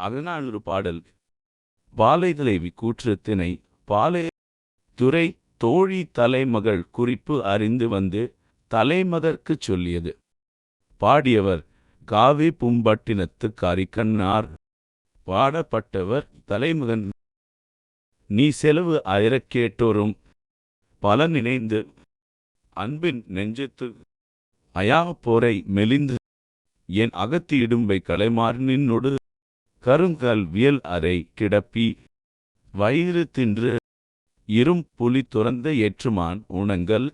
அகநானூறு பாடல். பாலை தலைவி கூற்றத்தினை பாலை துறை தோழி தலைமகள் குறிப்பு அறிந்து வந்து தலைமதற்குச் சொல்லியது. பாடியவர் காவி பும்பட்டினத்து காரிக்கண்ணார். பாடப்பட்டவர் தலைமகன். நீ செலவு அயரக் கேட்டோரும் பல நினைந்து அன்பின் நெஞ்சத்து அயா போரை மெலிந்து என் அகத்தி இடும்பை நின்னொடு கருங்கல் வியல் அறை கிடப்பி வயிறு தின்று இரும் புலி துறந்த ஏற்றுமான் உணங்கள்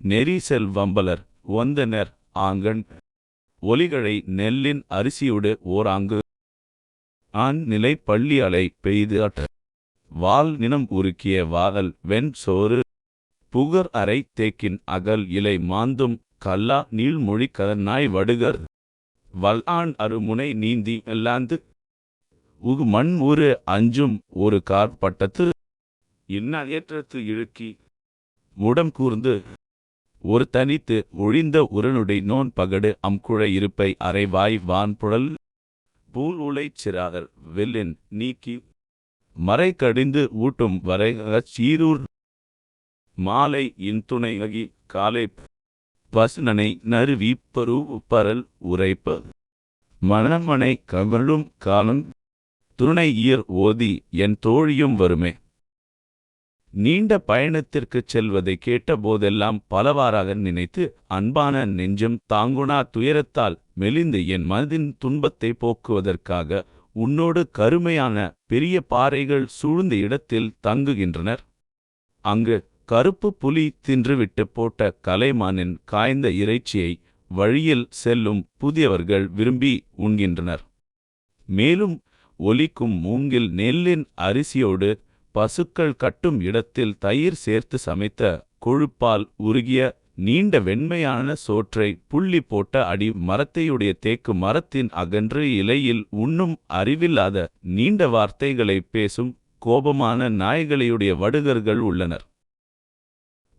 நெரிசல் செல்வம்பலர் ஒந்தனர் ஆங்கண் ஒலிகளை நெல்லின் அரிசியுடு ஓராங்கு ஆண் நிலை பள்ளி அலை பெய்து அட்ட வால் நினம் உருக்கிய வாகல் வெண் சோறு புகர் அரை தேக்கின் அகல் இலை மாந்தும் கல்லா நீள்மொழி கதநாய் வடுகர் வல்ஆண் அருமுனை நீந்தி எல்லாந்து உகு மண் ஒரு அஞ்சும் ஒரு கார் பட்டத்து இன்ன ஏற்றத்து இழுக்கி முடம் கூர்ந்து ஒரு தனித்து ஒழிந்த உரனுடை நோன் பகடு அம்குழ இருப்பை அரைவாய் வான் புழல் பூல் உளைச் சிறார் வெல்லின் நீக்கி மறை கடிந்து ஊட்டும் வரை சீரூர் மாலை இன்துணையகி காலை பசுனனை நறுவி பரு பரல் உரைப்ப மணமனை கமழும் காலம் துணை ஈர் ஓதி என் தோழியும் வருமே. நீண்ட பயணத்திற்குச் செல்வதை கேட்டபோதெல்லாம் பலவாறாக நினைத்து அன்பான நெஞ்சம் தாங்குணா துயரத்தால் மெலிந்து என் மனதின் துன்பத்தை போக்குவதற்காக உன்னோடு கருமையான பெரிய பாறைகள் சூழ்ந்த இடத்தில் தங்குகின்றனர். அங்கு கருப்பு புலி தின்றுவிட்டு போட்ட கலைமானின் காய்ந்த இறைச்சியை வழியில் செல்லும் புதியவர்கள் விரும்பி உண்கின்றனர். மேலும் ஒலிக்கும் மூங்கில் நெல்லின் அரிசியோடு பசுக்கள் கட்டும் இடத்தில் தயிர் சேர்த்து சமைத்த கொழுப்பால் உருகிய நீண்ட வெண்மையான சோற்றை புள்ளி போட்ட அடி மரத்தையுடைய தேக்கு மரத்தின் அகன்று இலையில் உண்ணும் அறிவில்லாத நீண்ட வார்த்தைகளை பேசும் கோபமான நாய்களையுடைய வடுகர்கள் உள்ளனர்.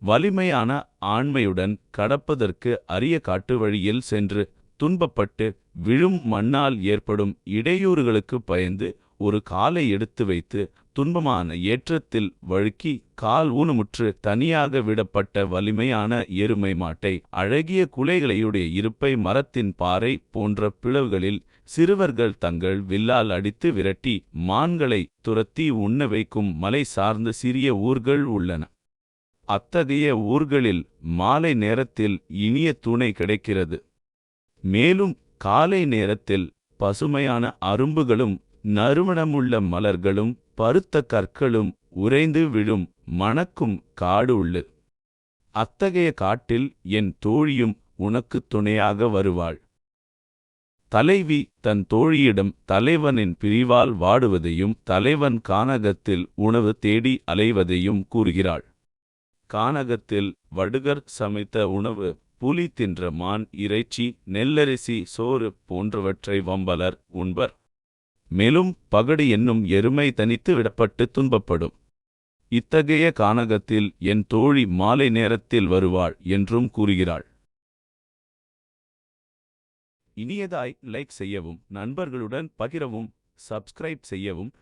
வலிமையான ஆண்மையுடன் கடப்பதற்கு அரிய காட்டு வழியில் சென்று துன்பப்பட்டு விழும் மண்ணால் ஏற்படும் இடையூறுகளுக்கு பயந்து ஒரு காலை எடுத்து வைத்து துன்பமான ஏற்றத்தில் வழுக்கி கால் ஊனமுற்று தனியாக விடப்பட்ட வலிமையான எருமை மாட்டை அழகிய குலைகளையுடைய இருப்பை மரத்தின் பாறை போன்ற பிளவுகளில் சிறுவர்கள் தங்கள் வில்லால் அடித்து விரட்டி மான்களை துரத்தி உண்ண வைக்கும் மலை சார்ந்த சிறிய ஊர்கள் உள்ளன. அத்தகைய ஊர்களில் மாலை நேரத்தில் இனிய துணை கிடைக்கிறது. மேலும் காலை நேரத்தில் பசுமையான அரும்புகளும் நறுமணமுள்ள மலர்களும் பருத்த கற்களும் உறைந்து விழும் மணக்கும் காடு உள்ளு. அத்தகைய காட்டில் என் தோழியும் உனக்கு துணையாக வருவாள். தலைவி தன் தோழியிடம் தலைவனின் பிரிவால் வாடுவதையும் தலைவன் கானகத்தில் உணவு தேடி அலைவதையும் கூறுகிறாள். கானகத்தில் வடுகர் சமைத்த உணவு புலி தின்ற மான் இறைச்சி நெல்லரிசி சோறு போன்றவற்றை வம்பலர் உண்பர். மேலும் பகடு என்னும் எருமை தனித்து விடப்பட்டு துன்பப்படும். இத்தகைய கானகத்தில் என் தோழி மாலை நேரத்தில் வருவாள் என்றும் கூறுகிறாள். இனியதாய் லைக் செய்யவும் நண்பர்களுடன் பகிரவும் சப்ஸ்கிரைப் செய்யவும்